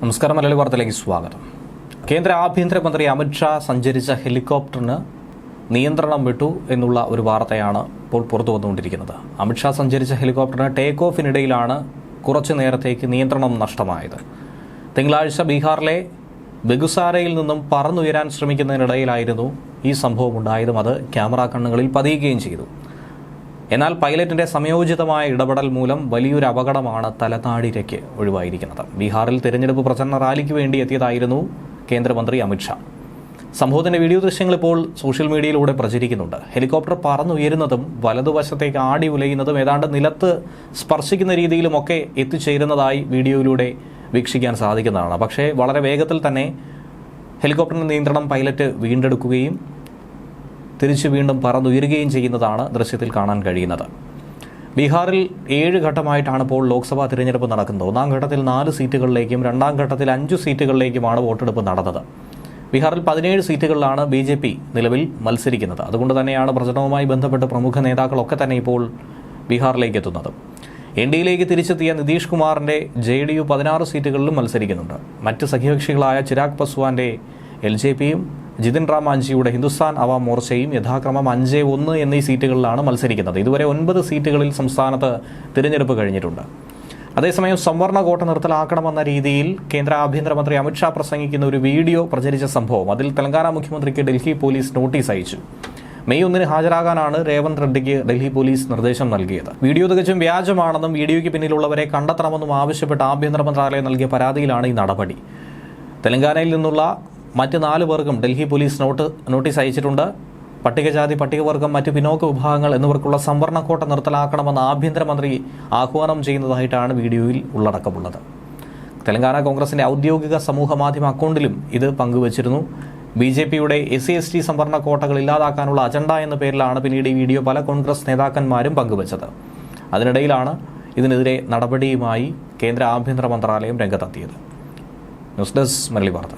നമസ്കാരം മലയാളി വാർത്തയിലേക്ക് സ്വാഗതം. കേന്ദ്ര ആഭ്യന്തരമന്ത്രി അമിത്ഷാ സഞ്ചരിച്ച ഹെലികോപ്റ്ററിന് നിയന്ത്രണം വിട്ടു എന്നുള്ള ഒരു വാർത്തയാണ് ഇപ്പോൾ പുറത്തു വന്നുകൊണ്ടിരിക്കുന്നത്. അമിത്ഷാ സഞ്ചരിച്ച ഹെലികോപ്റ്ററിന് ടേക്ക് ഓഫിനിടയിലാണ് കുറച്ചു നേരത്തേക്ക് നിയന്ത്രണം നഷ്ടമായത്. തിങ്കളാഴ്ച ബീഹാറിലെ ബെഗുസാരയിൽ നിന്നും പറന്നുയരാൻ ശ്രമിക്കുന്നതിനിടയിലായിരുന്നു ഈ സംഭവം ഉണ്ടായതും അത് ക്യാമറ കണ്ണുകളിൽ പതിയുകയും ചെയ്തു. എന്നാൽ പൈലറ്റിന്റെ സമയോചിതമായ ഇടപെടൽ മൂലം വലിയൊരു അപകടമാണ് തലതാടിരയ്ക്ക് ഒഴിവായിരിക്കുന്നത്. ബീഹാറിൽ തിരഞ്ഞെടുപ്പ് പ്രചരണ റാലിക്ക് വേണ്ടി എത്തിയതായിരുന്നു കേന്ദ്രമന്ത്രി അമിത്ഷാ സംഭവത്തിന്റെ വീഡിയോ ദൃശ്യങ്ങൾ ഇപ്പോൾ സോഷ്യൽ മീഡിയയിലൂടെ പ്രചരിക്കുന്നുണ്ട്. ഹെലികോപ്റ്റർ പറന്നുയരുന്നതും വലതുവശത്തേക്ക് ആടി ഉലയുന്നതും ഏതാണ്ട് നിലത്ത് സ്പർശിക്കുന്ന രീതിയിലുമൊക്കെ എത്തിച്ചേരുന്നതായി വീഡിയോയിലൂടെ വീക്ഷിക്കാൻ സാധിക്കുന്നതാണ്. പക്ഷേ വളരെ വേഗത്തിൽ തന്നെ ഹെലികോപ്റ്ററിന്റെ നിയന്ത്രണം പൈലറ്റ് വീണ്ടെടുക്കുകയും തിരിച്ചു വീണ്ടും പറന്നുയരുകയും ചെയ്യുന്നതാണ് ദൃശ്യത്തിൽ കാണാൻ കഴിയുന്നത്. ബീഹാറിൽ ഏഴ് ഘട്ടമായിട്ടാണ് ഇപ്പോൾ ലോക്സഭാ തിരഞ്ഞെടുപ്പ് നടക്കുന്നത്. ഒന്നാം ഘട്ടത്തിൽ നാല് സീറ്റുകളിലേക്കും രണ്ടാം ഘട്ടത്തിൽ അഞ്ചു സീറ്റുകളിലേക്കുമാണ് വോട്ടെടുപ്പ് നടന്നത്. ബീഹാറിൽ പതിനേഴ് സീറ്റുകളിലാണ് ബി ജെ പി നിലവിൽ മത്സരിക്കുന്നത്. അതുകൊണ്ട് തന്നെയാണ് പ്രചരണവുമായി ബന്ധപ്പെട്ട് പ്രമുഖ നേതാക്കളൊക്കെ തന്നെ ഇപ്പോൾ ബീഹാറിലേക്ക് എത്തുന്നത്. എൻ ഡിയിലേക്ക് തിരിച്ചെത്തിയ നിതീഷ് കുമാറിന്റെ ജെ ഡി യു പതിനാറ് സീറ്റുകളിലും മത്സരിക്കുന്നുണ്ട്. മറ്റ് സഖ്യകക്ഷികളായ ചിരാഗ് പസ്വാന്റെ എൽ ജെ പിയും ജിതിൻ റാം മാഞ്ചിയുടെ ഹിന്ദുസ്ഥാൻ അവാം മോർച്ചയും യഥാക്രമം അഞ്ച് ഒന്ന് എന്നീ സീറ്റുകളിലാണ് മത്സരിക്കുന്നത്. ഇതുവരെ ഒൻപത് സീറ്റുകളിൽ സംസ്ഥാനത്ത് തിരഞ്ഞെടുപ്പ് കഴിഞ്ഞിട്ടുണ്ട്. അതേസമയം സംവരണ കോട്ട നിർത്തലാക്കണമെന്ന രീതിയിൽ കേന്ദ്ര ആഭ്യന്തരമന്ത്രി അമിത്ഷാ പ്രസംഗിക്കുന്ന ഒരു വീഡിയോ പ്രചരിച്ച സംഭവം. അതിൽ തെലങ്കാന മുഖ്യമന്ത്രിക്ക് ഡൽഹി പോലീസ് നോട്ടീസ് അയച്ചു. മെയ് ഒന്നിന് ഹാജരാകാനാണ് രേവന്ത് റെഡ്ഡിക്ക് ഡൽഹി പോലീസ് നിർദ്ദേശം നൽകിയത്. വീഡിയോ തികച്ചും വ്യാജമാണെന്നും വീഡിയോയ്ക്ക് പിന്നിലുള്ളവരെ കണ്ടെത്തണമെന്നും ആവശ്യപ്പെട്ട് ആഭ്യന്തര മന്ത്രാലയം നൽകിയ പരാതിയിലാണ് ഈ നടപടി. തെലങ്കാനയിൽ നിന്നുള്ള മറ്റ് നാല് പേർക്കും ഡൽഹി പോലീസ് നോട്ട് നോട്ടീസ് അയച്ചിട്ടുണ്ട്. പട്ടികജാതി പട്ടികവർഗം മറ്റ് പിന്നോക്ക വിഭാഗങ്ങൾ എന്നിവർക്കുള്ള സംവരണ കോട്ട നിർത്തലാക്കണമെന്ന് ആഭ്യന്തരമന്ത്രി ആഹ്വാനം ചെയ്യുന്നതായിട്ടാണ് വീഡിയോയിൽ ഉള്ളടക്കമുള്ളത്. തെലങ്കാന കോൺഗ്രസിന്റെ ഔദ്യോഗിക സമൂഹ മാധ്യമ അക്കൗണ്ടിലും ഇത് പങ്കുവച്ചിരുന്നു. ബി ജെ പിയുടെ എസ് സി എസ് ടി സംവരണ കോട്ടകൾ ഇല്ലാതാക്കാനുള്ള അജണ്ട എന്ന പേരിലാണ് പിന്നീട് ഈ വീഡിയോ പല കോൺഗ്രസ് നേതാക്കന്മാരും പങ്കുവച്ചത്. അതിനിടയിലാണ് ഇതിനെതിരെ നടപടിയുമായി കേന്ദ്ര ആഭ്യന്തര മന്ത്രാലയം രംഗത്തെത്തിയത്. ന്യൂസ് ഡെസ്ക് മലയാളി വാർത്ത.